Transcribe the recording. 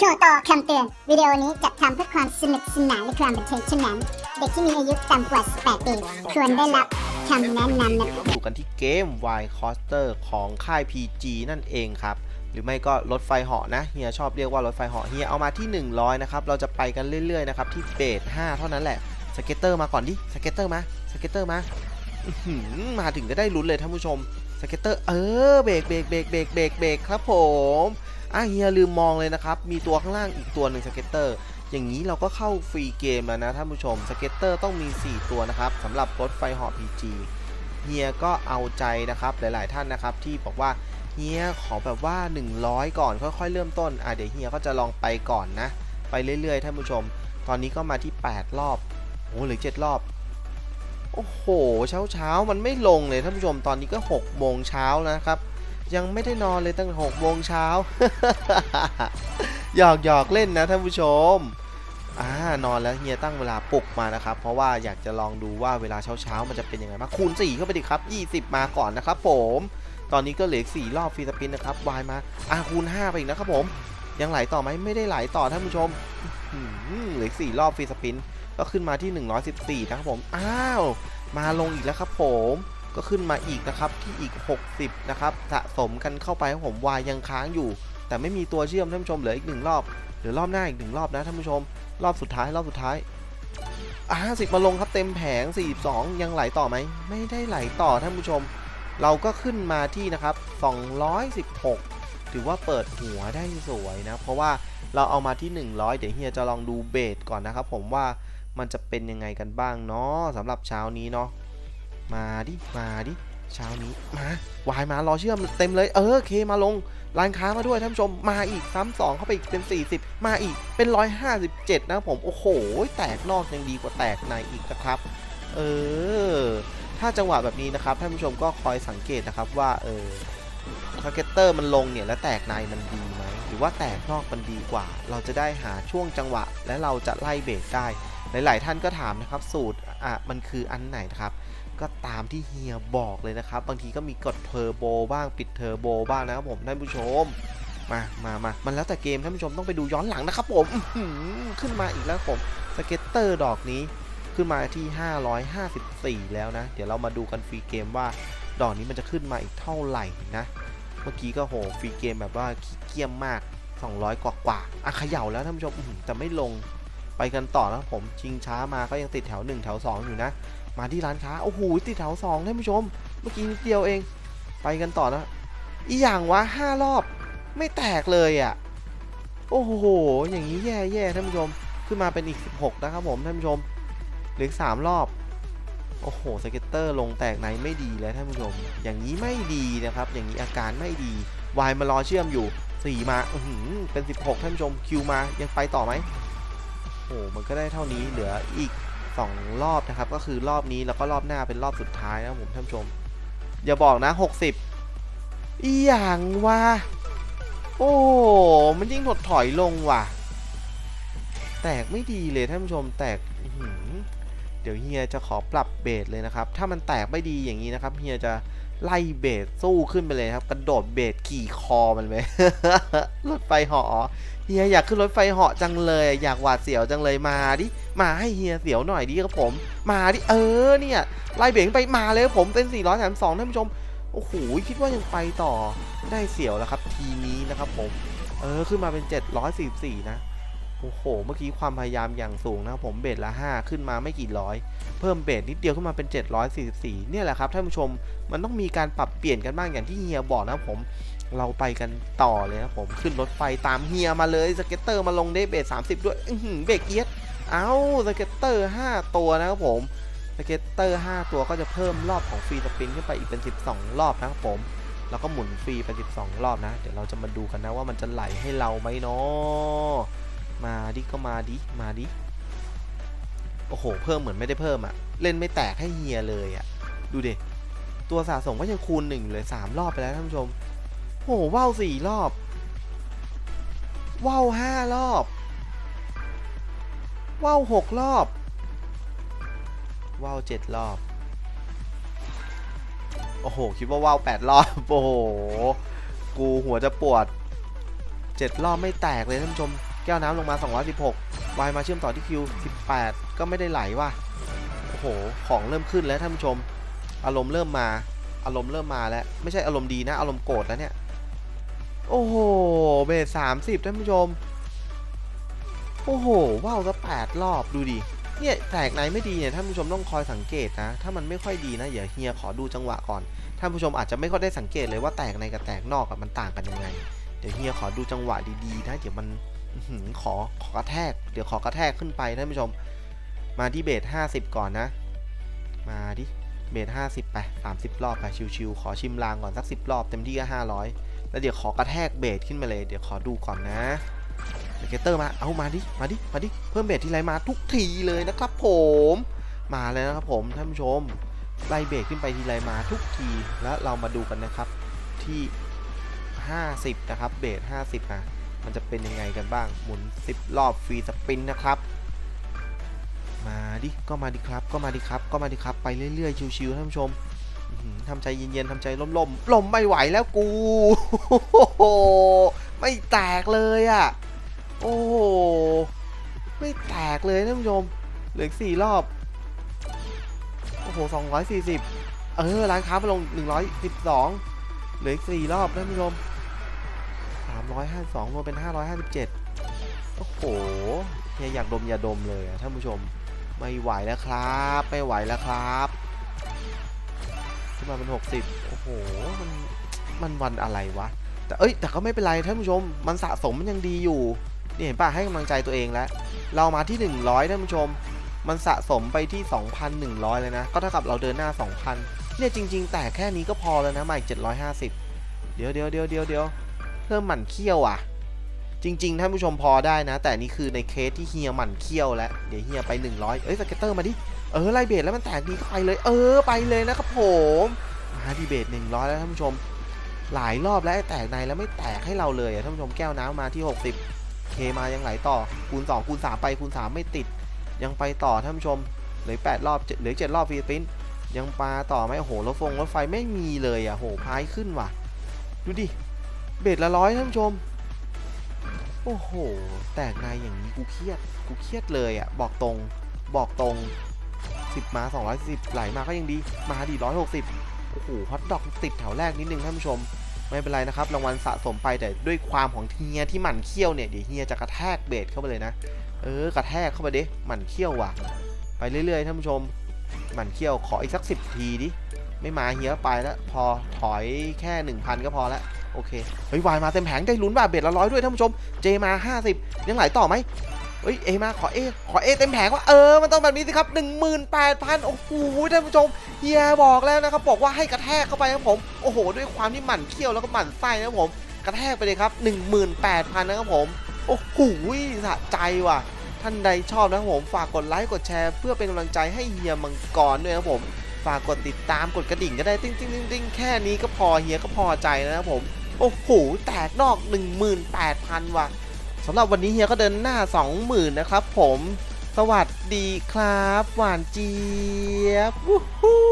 โชว์ต่อคำเตือน วิดีโอนี้จัดทำเพื่อความสนุกสนานและความบันเทิงเท่านั้น เด็กที่มีอายุต่ำกว่า 18 ปี ควรได้รับคำแนะนำนะอยู่กันที่เกม Y Coaster ของค่าย PG นั่นเองครับ หรือไม่ก็รถไฟเหาะนะเฮียชอบเรียกว่ารถไฟเหาะเฮียเอามาที่ 100 นะครับ เราจะไปกันเรื่อยๆนะครับที่เบส5เท่านั้นแหละสเก็ตเตอร์มาก่อนดิสเก็ตเตอร์มาสเก็ตเตอร์มาอื้อหือมาถึงก็ได้ลุ้นเลยท่านผู้ชมสเก็ตเตอร์เออเบรกเบรกเบรกเบรกเบรกเบรกครับผม อะเฮียลืมมองเลยนะครับ มีตัวข้างล่างอีกตัวหนึ่งสเก็ตเตอร์ อย่างนี้เราก็เข้าฟรีเกมแล้วนะท่านผู้ชม สเก็ตเตอร์ต้องมี 4 ตัวนะครับสำหรับรถไฟเหาะ PG เฮียก็เอาใจนะครับหลาย ๆ ท่านนะครับที่บอกว่าเฮียขอแบบว่า 100 ก่อนค่อย ๆ เริ่มต้น อะเดี๋ยวเฮียก็จะลองไปก่อนนะ ไปเรื่อย ๆ ท่านผู้ชม ตอนนี้ก็มาที่ 8 รอบ โอ้หรือ7รอบ โอ้โห เช้าเช้าๆมันไม่ลงเลยท่านผู้ชม ตอนนี้ก็6โมงเช้าแล้วนะครับ ยังไม่ได้นอนเลยตั้งแต่6โมงเช้าหยอกหยอกเล่นนะท่านผู้ชมอ่านอนแล้วเฮียตั้งเวลาปลุกมานะครับ เพราะว่าอยากจะลองดูว่าเวลาเช้าๆมันจะเป็นยังไงบ้าคูณ4เข้าไปดิครับ 20 มาก่อนนะครับผมตอนนี้ก็เหลืออก4รอบฟีสปินนะครับวายมาอะคูณ5ไปอีกนะครับผมยังไหลต่อไหมไม่ได้ไหลต่อท่านผู้ชมเหลืออก4รอบฟีสปินก็ขึ้นมาที่ 114นะครับผมอ้าวมาลงอีกแล้วครับผม ก็ขึ้นมาอีกนะครับที่อีก 60 นะครับสะสมกันเข้าไปผมวายยังค้างอยู่ แต่ไม่มีตัวเชื่อมท่านผู้ชมเหลืออีกหนึ่งรอบเหลือรอบหน้าอีกหนึ่งรอบนะท่านผู้ชม รอบสุดท้ายรอบสุดท้ายอ่าสิบมาลงครับเต็มแผง 42 ยังไหลต่อไหมไม่ได้ไหลต่อท่านผู้ชม เราก็ขึ้นมาที่นะครับ 216 ถือว่าเปิดหัวได้สวยนะ เพราะว่าเราเอามาที่ 100 เดี๋ยวเฮียจะลองดูเบสก่อนนะครับ ผมว่ามันจะเป็นยังไงกันบ้างเนาะสำหรับเช้านี้เนาะ มาดิ มาดิเช้านี้มาวายมารอเชื่อมเต็มเลย เออเคมาลงร้านค้ามาด้วยท่านผู้ชมมาอีกซ้ำสองเข้าไปอีกเป็น 40 มาอีกเป็น 157 นะครับผม โอ้โห แตกนอกยังดีกว่าแตกในอีกนะครับ เออ ถ้าจังหวะแบบนี้นะครับท่านผู้ชมก็คอยสังเกตนะครับว่า เออทาร์เก็ตเตอร์มันลงเนี่ยแล้วแตกในมันดีไหมหรือว่าแตกนอกมันดีกว่า เราจะได้หาช่วงจังหวะ และเราจะไล่เบรกได้หลาย ๆ ท่านก็ถามนะครับสูตรอะมันคืออันไหนนะครับ ก็ตามที่เฮียบอกเลยนะครับ บางทีก็มีกดเทอร์โบบ้างปิดเทอร์โบบ้างนะครับผมท่านผู้ชมมามามามันแล้วแต่เกมท่านผู้ชมต้องไปดูย้อนหลังนะครับผมขึ้นมาอีกแล้วผมสเก็ตเตอร์ดอกนี้ขึ้นมาที่ 554 แล้วนะ เดี๋ยวเรามาดูกันฟรีเกมว่า ดอกนี้มันจะขึ้นมาอีกเท่าไหร่นะ เมื่อกี้ก็โหฟรีเกมแบบว่าขี้เกียจมาก 200 กว่ากว่าอะเขย่าแล้วท่านผู้ชมแต่ไม่ลงไปกันต่อนะครับผมชิงช้ามาก็ยังติดแถว 1 แถว 2 อยู่นะ มาที่ร้านค้า โอ้โหติดแถวสองท่านผู้ชม เมื่อกี้นิดเดียวเอง ไปกันต่อนะ อีอย่างวะห้ารอบ ไม่แตกเลยอะ่ะ โอ้โห อย่างนี้แย่แย่ท่านผู้ชม ขึ้นมาเป็นอีก 16 นะครับผมท่านผู้ชมเหลือสามรอบ โอ้โหสเก็ตเตอร์ลงแตกในไม่ดีเลยท่านผู้ชม อย่างนี้ไม่ดีนะครับ อย่างนี้อาการไม่ดี วายมารอเชื่อมอยู่ 4 มา อือหือเป็น 16 ท่านผู้ชม คิวมา ยังไปต่อไหมโอ้โห มันก็ได้เท่านี้ เหลืออีก สองรอบนะครับ ก็คือรอบนี้แล้วก็รอบหน้าเป็นรอบสุดท้ายนะครับผมท่านผู้ชม อย่าบอกนะ 60 อีหยังวะโอ้มันยิ่งถดถอยลงว่ะ แตกไม่ดีเลยท่านผู้ชมแตกเดี๋ยวเฮียจะขอปรับเบสเลยนะครับ ถ้ามันแตกไม่ดีอย่างนี้นะครับเฮียจะไล่เบสสู้ขึ้นไปเลยครับ กระโดดเบสขี่คอมันไปรถไฟหาะ เฮียอยากขึ้นรถไฟเหาะจังเลย อยากหวาดเสียวจังเลยมาดิมาให้เฮียเสียวหน่อยดิครับผม มาดิเออเนี่ยไล่เบรกไปมาเลยครับผมเป็น400แถม2ท่านผู้ชมโอ้โหคิดว่ายังไปต่อได้เสียวแล้วครับ ทีนี้นะครับผม เออขึ้นมาเป็น 744 นะโอ้โห เมื่อกี้ความพยายามอย่างสูงนะครับผมเบสละ 5 ขึ้นมาไม่กี่ร้อย เพิ่มเบสนิดเดียวขึ้นมาเป็น 744 เนี่ยแหละครับท่านผู้ชม มันต้องมีการปรับเปลี่ยนกันบ้างอย่างที่เฮียบอกนะครับผม เราไปกันต่อเลยนะครับผมขึ้นรถไฟตามเฮียมาเลยสเก็ตเตอร์มาลงได้เบส30ด้วยอื้อหือเบรกเอียดเอาสเก็ตเตอร์5ตัวนะครับผมสเก็ตเตอร์5ตัวก็จะเพิ่มรอบของฟรีสปินขึ้นไปอีกเป็น12รอบนะครับผมแล้วก็หมุนฟรีเป็น12รอบนะ เดี๋ยวเราจะมาดูกันนะว่ามันจะไหลให้เราไหมเนาะมาดิก็มาดิมาดิโอ้โห เพิ่มเหมือนไม่ได้เพิ่มอะเล่นไม่แตกให้เฮียเลยอะดูเดตัวสะสมก็ยังคูณหนึ่งเลย3รอบไปแล้วท่านผู้ชม โอ้โหว่าวสี่รอบ ว่าวห้ารอบ ว่าวหกรอบ ว่าวเจ็ดรอบ โอ้โห คิดว่าว่าวแปดรอบ โอ้โห กูหัวจะปวดเจ็ดรอบไม่แตกเลยท่านผู้ชม แก้วน้ำลงมา 216วายมาเชื่อมต่อที่คิว 18 ก็ไม่ได้ไหลว่ะ โอ้โห ของเริ่มขึ้นแล้วท่านผู้ชม อารมณ์เริ่มมา อารมณ์เริ่มมาแล้ว ไม่ใช่อารมณ์ดีนะ อารมณ์โกรธแล้วเนี่ย โอ้โห เบสสามสิบท่านผู้ชม โอ้โห ว้าวซะแปดรอบดูดิ เนี่ยแตกไหนไม่ดีเนี่ยท่านผู้ชมต้องคอยสังเกตนะ ถ้ามันไม่ค่อยดีนะอย่าเฮียขอดูจังหวะก่อน ท่านผู้ชมอาจจะไม่ค่อยได้สังเกตเลยว่าแตกในกับแตกนอกอะมันต่างกันยังไง เดี๋ยวเฮียขอดูจังหวะดีๆนะ เดี๋ยวมันขอขอกระแทก เดี๋ยวขอกระแทกขึ้นไปท่านผู้ชม มาที่เบส50ก่อนนะ มาดิ เบส50ไป30รอบไปชิวๆขอชิมลางก่อนสัก10รอบเต็มที่ก็500 แล้วเดี๋ยวขอกระแทกเบสขึ้นมาเลย เดี๋ยวขอดูก่อนนะเดเกเตอร์มา เอามาดิ มาดิ มาดิ เพิ่มเบสที่ไรมาทุกทีเลยนะครับผม มาเลยนะครับผมท่านผู้ชม ไล่เบสขึ้นไปทีไรมาทุกที แล้วเรามาดูกันนะครับที่ 50 นะครับ เบส50นะมันจะเป็นยังไงกันบ้าง หมุน 10 รอบฟรีสปินนะครับ มาดิ ก็มาดิครับ ก็มาดิครับ ก็มาดิครับ ไปเรื่อยๆ ชิวๆท่านผู้ชม ทำใจเย็นๆทำใจล่มๆลมไม่ไหวแล้วกู ไม่แตกเลยอะ โอ้โหไม่แตกเลยท่านผู้ชมเหลืออกสี่รอบ โอ้โหสองร้อยสี่สิบเออ ร้านค้ามาลงหนึ่งร้อยสิบสองเหลืออีกสี่รอบท่านผู้ชมสามร้อยห้าสองรวมเป็นห้าร้อยห้าสิบเจ็ดโอ้โหเฮียอยากดมอย่าดมเลยท่านผู้ชม ไม่ไหวแล้วครับ ไม่ไหวแล้วครับ ขึ้นมาเป็นหกสิบโอ้โหมันมันวันอะไรวะ แต่เอ้ยแต่ก็ไม่เป็นไรท่านผู้ชม มันสะสมมันยังดีอยู่นี่เห็นป่ะให้กำลังใจตัวเองแล้ว เรามาที่ 100ท่านผู้ชม มันสะสมไปที่ 2,100 เลยนะ ก็เท่ากับเราเดินหน้า 2,000 เนี่ยจริง ๆ แต่แค่นี้ก็พอแล้วนะมาอีก750 เดี๋ยวเดี๋ยวเดี๋ยวเดี๋ยวเดี๋ยวเริ่มหมั่นเคี้ยวอะ จริง ๆ ท่านผู้ชมพอได้นะ แต่นี่คือในเคสที่เฮียหมั่นเคี้ยวแล้ว เดี๋ยวเฮียไป 100 เอ้ยสเก็ตเตอร์มาดิ เออไล่เบสแล้วมันแตกดีก็ไปเลย เออไปเลยนะครับผม มาดีเบส100 แล้วท่านผู้ชม หลายรอบแล้วแตกในแล้วไม่แตกให้เราเลยอะท่านผู้ชมแก้วน้ำมาที่ 60 เคมายังไหลต่อ คูณ 2 คูณ 3 ไปคูณ 3 ไม่ติด ยังไปต่อท่านผู้ชม เหลือ8รอบเหลือ7รอบฟรีสปรินท์ยังปลาต่อไหมโอ้โหรถฟงรถไฟไม่มีเลยอะโหพายขึ้นว่ะ ดูดิเบ็ดละร้อยท่านผู้ชม โอ้โห แตกในอย่างนี้กูเครียด กูเครียดเลยอะ บอกตรง บอกตรง 10 มา 210 ไหลมาก็ยังดี มาดี 160 โอ้โห ฮอตดอกติดแถวแรกนิดนึงท่านผู้ชม ไม่เป็นไรนะครับ รางวัลสะสมไปแต่ด้วยความของเฮียที่หมั่นเคี้ยวเนี่ย เดี๋ยวเฮียจะกระแทกเบสเข้าไปเลยนะ เออ กระแทกเข้าไปเดิหมั่นเคี้ยวว่ะ ไปเรื่อยๆท่านผู้ชม หมั่นเคี้ยว ขออีกสักสิบทีดิ ไม่มาเฮียไปแล้ว พอถอยแค่ 1,000 ก็พอแล้ว โอเค เฮ้ยวายมาเต็มแผงได้ลุ้นว่าเบ็ดละร้อยด้วยท่านผู้ชม เจมา 50 ยังไหลต่อไหมเฮ้ยเอมาขอเอขอเอเต็มแผงว่าเออมันต้องแบบนี้สิครับ 18,000 โอ้โหท่านผู้ชมเฮียบอกแล้วนะครับ บอกว่าให้กระแทกเข้าไปครับผม โอ้โห ด้วยความที่หมั่นเคี้ยวแล้วก็หมั่นไส้นะครับผม กระแทกไปเลยครับ 18,000 นะครับผม โอ้โหสะใจว่ะ ท่านใดชอบนะครับผม ฝากกดไลค์ กดแชร์ เพื่อเป็นกำลังใจให้เฮียมังกรด้วยนะครับผม ฝากกดติดตามกดกระดิ่งก็ได้ติ้งติ้งติ้งติ้งแค่นี้ก็พอเฮียก็พอใจนะครับผม โอ้โห แตกนอก 18,000 ว่ะสำหรับวันนี้เฮียก็เดินหน้า 20,000 นะครับผม สวัสดีครับ หวานเจี๊ยบวู้ฮู้